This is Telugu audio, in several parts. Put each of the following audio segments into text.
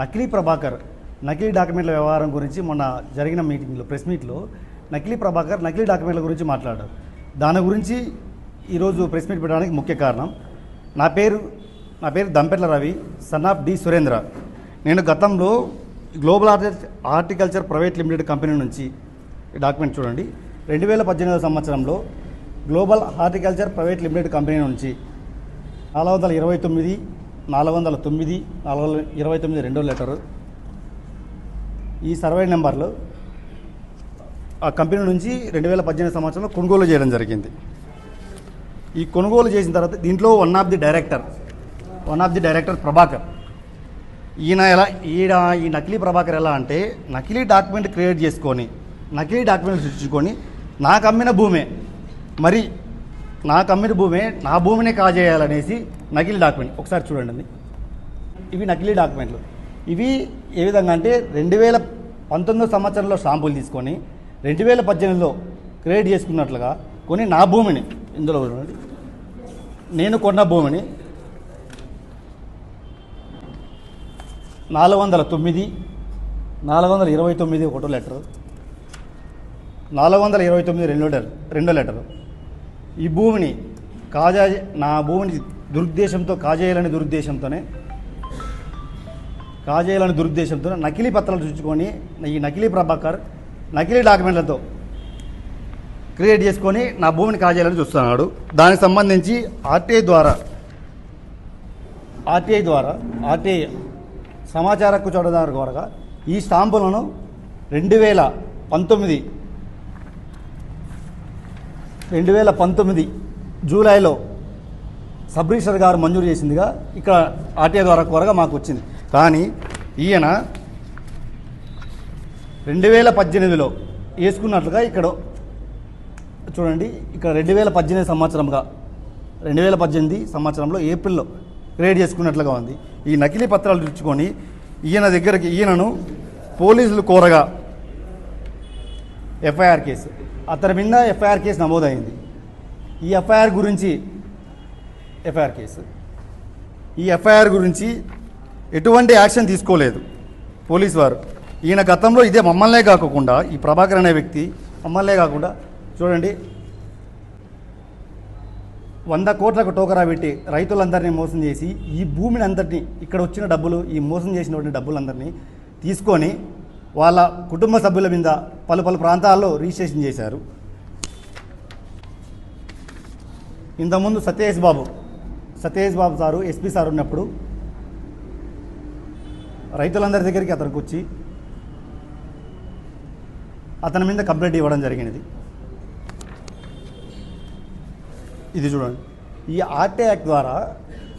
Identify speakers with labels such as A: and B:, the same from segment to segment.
A: నకిలీ ప్రభాకర్ నకిలీ డాక్యుమెంట్ల వ్యవహారం గురించి మొన్న జరిగిన మీటింగ్లో ప్రెస్ మీట్లో నకిలీ ప్రభాకర్ నకిలీ డాక్యుమెంట్ల గురించి మాట్లాడారు. దాని గురించి ఈరోజు ప్రెస్ మీట్ పెట్టడానికి ముఖ్య కారణం నా పేరు నా పేరు Dampetla Ravi son of D Surendra. నేను గతంలో గ్లోబల్ ఆర్టి హార్టికల్చర్ ప్రైవేట్ లిమిటెడ్ కంపెనీ నుంచి డాక్యుమెంట్ చూడండి. రెండు వేల పద్దెనిమిదవ సంవత్సరంలో global horticulture private limited company నుంచి నాలుగు వందల ఇరవై తొమ్మిది నాలుగు వందల తొమ్మిది నాలుగు వందల ఇరవై తొమ్మిది రెండో లెటరు. ఈ సర్వే నెంబర్లు ఆ కంపెనీ నుంచి రెండు వేల పద్దెనిమిది సంవత్సరంలో కొనుగోలు చేయడం జరిగింది. ఈ కొనుగోలు చేసిన తర్వాత దీంట్లో one of the director one of the director Prabhakar. ఈయన ఎలా ఈయన ఈ నకిలీ ప్రభాకర్ ఎలా అంటే నకిలీ డాక్యుమెంట్ క్రియేట్ చేసుకొని నకిలీ డాక్యుమెంట్ సృష్టించుకొని నాకు అమ్మిన భూమే. మరి నాకు అమ్మిన భూమే నా భూమినే కాజేయాలనేసి నకిలీ డాక్యుమెంట్. ఒకసారి చూడండి ఇవి నకిలీ డాక్యుమెంట్లు. ఇవి ఏ విధంగా అంటే రెండు వేల పంతొమ్మిదో సంవత్సరంలో షాంపులు తీసుకొని రెండు వేల పద్దెనిమిదిలో క్రియేట్ చేసుకున్నట్లుగా కొన్ని నా భూమిని ఇందులో చూడండి. నేను కొన్న భూమిని నాలుగు వందల తొమ్మిది నాలుగు వందల ఇరవై తొమ్మిది ఒకటో లెటరు నాలుగు వందల ఇరవై తొమ్మిది రెండో లెటర్ రెండో లెటరు. ఈ భూమిని కాజా నా భూమిని దురుద్దేశంతో కాజేయాలనే దురుద్దేశంతోనే కాజేయాలని దురుద్దేశంతో నకిలీ పత్రాలు చూసుకొని ఈ నకిలీ ప్రభాకర్ నకిలీ డాక్యుమెంట్లతో క్రియేట్ చేసుకొని నా భూమిని కాజేయాలని చూస్తున్నాడు. దానికి సంబంధించి ఆర్టీఐ ద్వారా ఆర్టీఐ ద్వారా ఆర్టీఐ సమాచార హక్కు చోటదారు ద్వారా ఈ స్టాంపులను రెండు వేల పంతొమ్మిది రెండు వేల పంతొమ్మిది జూలైలో సబ్ రిజిస్టర్ గారు మంజూరు చేసిందిగా ఇక్కడ ఆర్టీఐ ద్వారా కోరగా మాకు వచ్చింది. కానీ ఈయన రెండు వేల పద్దెనిమిదిలో వేసుకున్నట్లుగా ఇక్కడ చూడండి ఇక్కడ రెండు వేల పద్దెనిమిది సంవత్సరంగా రెండు వేల పద్దెనిమిది సంవత్సరంలో ఏప్రిల్లో క్రియేట్ చేసుకున్నట్లుగా ఉంది. ఈ నకిలీ పత్రాలు తెచ్చుకొని ఈయన దగ్గరికి ఈయనను పోలీసులు కోరగా ఎఫ్ఐఆర్ కేసు. అతని మీద ఎఫ్ఐఆర్ కేసు నమోదైంది. ఈ ఎఫ్ఐఆర్ గురించి ఎఫ్ఐఆర్ కేసు. ఈ ఎఫ్ఐఆర్ గురించి ఎటువంటి యాక్షన్ తీసుకోలేదు. పోలీస్ వారు. ఈయన గతంలో ఇదే మమ్మల్నే కాకుండా ఈ ప్రభాకర్ అనే వ్యక్తి మమ్మల్నే కాకుండా చూడండి వంద కోట్లకు టోకరా పెట్టి రైతులందరినీ మోసం చేసి ఈ భూమిని అందరినీ ఇక్కడ వచ్చిన డబ్బులు ఈ మోసం చేసినటువంటి డబ్బులందరినీ తీసుకొని వాళ్ళ కుటుంబ సభ్యుల మీద పలు పలు ప్రాంతాల్లో రిజిస్ట్రేషన్ చేశారు. ఇంతకుముందు Satyesh Babu Satej Babu sir SP sir ఉన్నప్పుడు రైతులందరి దగ్గరికి అతనికి వచ్చి అతని మీద కంప్లైంట్ ఇవ్వడం జరిగినది. ఇది చూడండి. ఈ ఆర్టీ యాక్ట్ ద్వారా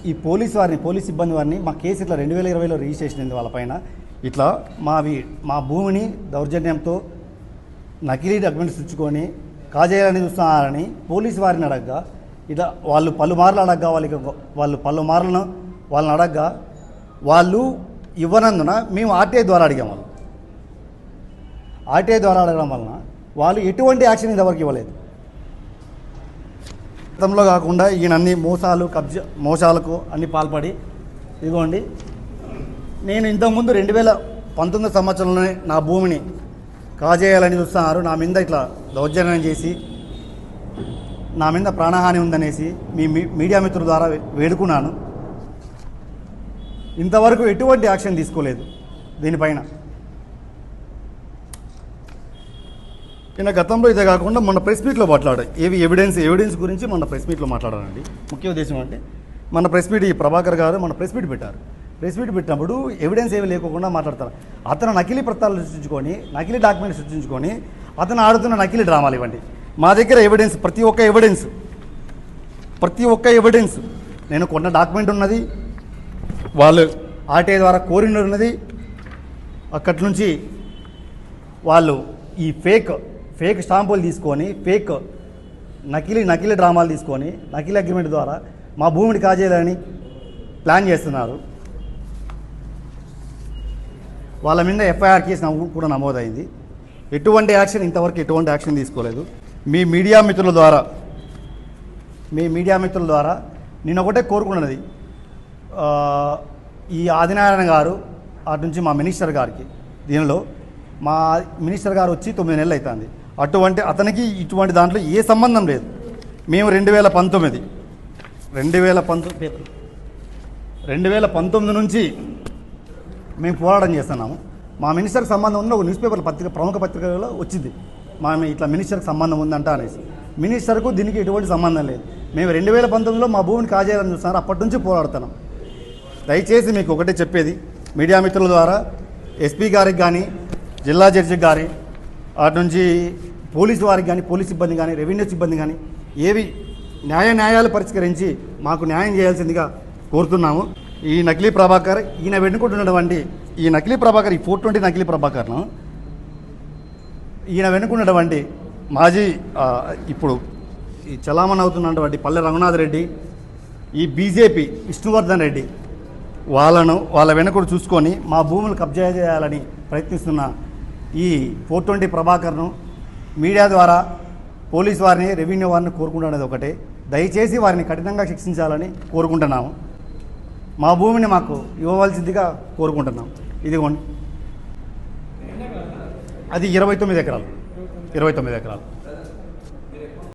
A: ఈ పోలీస్ వారిని పోలీస్ సిబ్బంది వారిని మా కేసు ఇట్లా రెండు వేల ఇరవైలో రిజిస్ట్రేషన్ అయింది వాళ్ళపైన ఇట్లా మావి మా భూమిని దౌర్జన్యంతో నకిలీ డాక్యుమెంట్స్ ఇచ్చుకొని కాజేయాలని చూస్తున్నారని పోలీస్ వారిని అడగగా ఇట్లా వాళ్ళు పలుమార్లు అడగ్గా వాళ్ళకి వాళ్ళు పలుమార్లను వాళ్ళని అడగ్గా వాళ్ళు ఇవ్వనందున మేము ఆర్టీఐ ద్వారా అడిగాం వాళ్ళు ఆర్టీఐ ద్వారా అడగడం వలన వాళ్ళు ఎటువంటి యాక్షన్ ఇంతవరకు ఇవ్వలేదు. గతంలో కాకుండా ఈయనన్ని మోసాలు కబ్జా మోసాలకు అన్ని పాల్పడి ఇదిగోండి నేను ఇంతకుముందు రెండు వేల పంతొమ్మిది సంవత్సరంలోనే నా భూమిని కాజేయాలని చూస్తున్నారు. నా మీద ఇట్లా దౌర్జన్యం చేసి నా మీద ప్రాణహాని ఉందనేసి మీ మీ- మీడియా మిత్రుల ద్వారా వేడుకున్నాను. ఇంతవరకు ఎటువంటి యాక్షన్ తీసుకోలేదు దీనిపైన. నిన్న గతంలో ఇదే కాకుండా మన ప్రెస్ మీట్లో మాట్లాడారు ఏవి ఎవిడెన్స్ ఎవిడెన్స్ గురించి మన ప్రెస్ మీట్లో మాట్లాడారండి. ముఖ్య ఉద్దేశం అంటే మన ప్రెస్ మీట్ ఈ ప్రభాకర్ గారు మన ప్రెస్ మీట్ పెట్టారు. ప్రెస్ మీట్ పెట్టినప్పుడు ఎవిడెన్స్ ఏమి లేకోకుండా మాట్లాడతారు. అతను నకిలీ పత్రాలు సృష్టించుకొని నకిలీ డాక్యుమెంట్స్ సృష్టించుకొని అతను ఆడుతున్న నకిలీ డ్రామాలు ఇవ్వండి. మా దగ్గర ఎవిడెన్స్ ప్రతి ఒక్క ఎవిడెన్స్ ప్రతి ఒక్క ఎవిడెన్స్ నేను కొన్న డాక్యుమెంట్ ఉన్నది. వాళ్ళు ఆర్టీఐ ద్వారా కోరిన ఉన్నది. అక్కడి నుంచి వాళ్ళు ఈ ఫేక్ ఫేక్ స్టాంపులు తీసుకొని ఫేక్ నకిలీ నకిలీ డ్రామాలు తీసుకొని నకిలీ అగ్రిమెంట్ ద్వారా మా భూమిని కాజేయాలని ప్లాన్ చేస్తున్నారు. వాళ్ళ మీద ఎఫ్ఐఆర్ కేసు కూడా నమోదైంది. ఎటువంటి యాక్షన్ ఇంతవరకు ఎటువంటి యాక్షన్ తీసుకోలేదు. మీ మీడియా మిత్రుల ద్వారా మీ మీడియా మిత్రుల ద్వారా నేను ఒకటే కోరుకున్నది. ఈ ఆదినారాయణ గారు అటు నుంచి మా మినిస్టర్ గారికి దీనిలో మా మినిస్టర్ గారు వచ్చి తొమ్మిది నెలలు అవుతుంది అటువంటి అతనికి ఇటువంటి దాంట్లో ఏ సంబంధం లేదు. మేము రెండు వేల పంతొమ్మిది రెండు వేల పంతొమ్మిది రెండు వేల పంతొమ్మిది నుంచి మేము పోరాటం చేస్తున్నాము. మా మినిస్టర్కి సంబంధం ఉన్న ఒక న్యూస్ పేపర్ పత్రిక ప్రముఖ పత్రికలో వచ్చింది. మా ఇట్లా మినిస్టర్కి సంబంధం ఉందంట అనేసి. మినిస్టర్కు దీనికి ఎటువంటి సంబంధం లేదు. మేము రెండు వేల పంతొమ్మిదిలో మా భూమిని కాజేయాలని చూస్తున్నారు. అప్పటి నుంచి పోరాడుతున్నాం. దయచేసి మీకు ఒకటే చెప్పేది. మీడియా మిత్రుల ద్వారా ఎస్పీ గారికి కానీ జిల్లా జడ్జి గారి అటు నుంచి పోలీసు వారికి కానీ పోలీస్ సిబ్బంది కానీ రెవెన్యూ సిబ్బంది కానీ ఏవి న్యాయ న్యాయాలు పరిష్కరించి మాకు న్యాయం చేయాల్సిందిగా కోరుతున్నాము. ఈ నకిలీ ప్రభాకర్ ఈయన వెన్నుకుంటున్నటువంటి ఈ నకిలీ ప్రభాకర్ ఈ ఫోర్ ట్వంటీ నకిలీ ప్రభాకర్ను ఈయన వెనుకున్నటువంటి మాజీ ఇప్పుడు ఈ చలామణి అవుతున్నటువంటి పల్లె రఘునాథ్ రెడ్డి ఈ బీజేపీ విష్ణువర్ధన్ రెడ్డి వాళ్ళను వాళ్ళ వెనుకడు చూసుకొని మా భూములు కబ్జా చేయాలని ప్రయత్నిస్తున్న ఈ ఫోర్ ట్వంటీ ప్రభాకర్ను మీడియా ద్వారా పోలీస్ వారిని రెవెన్యూ వారిని కోరుకుంటున్నది ఒకటే. దయచేసి వారిని కఠినంగా శిక్షించాలని కోరుకుంటున్నాము. మా భూమిని మాకు ఇవ్వవలసిందిగా కోరుకుంటున్నాం ఇదిగోండి. అది ఇరవై తొమ్మిది ఎకరాలు. ఇరవై తొమ్మిది ఎకరాలు.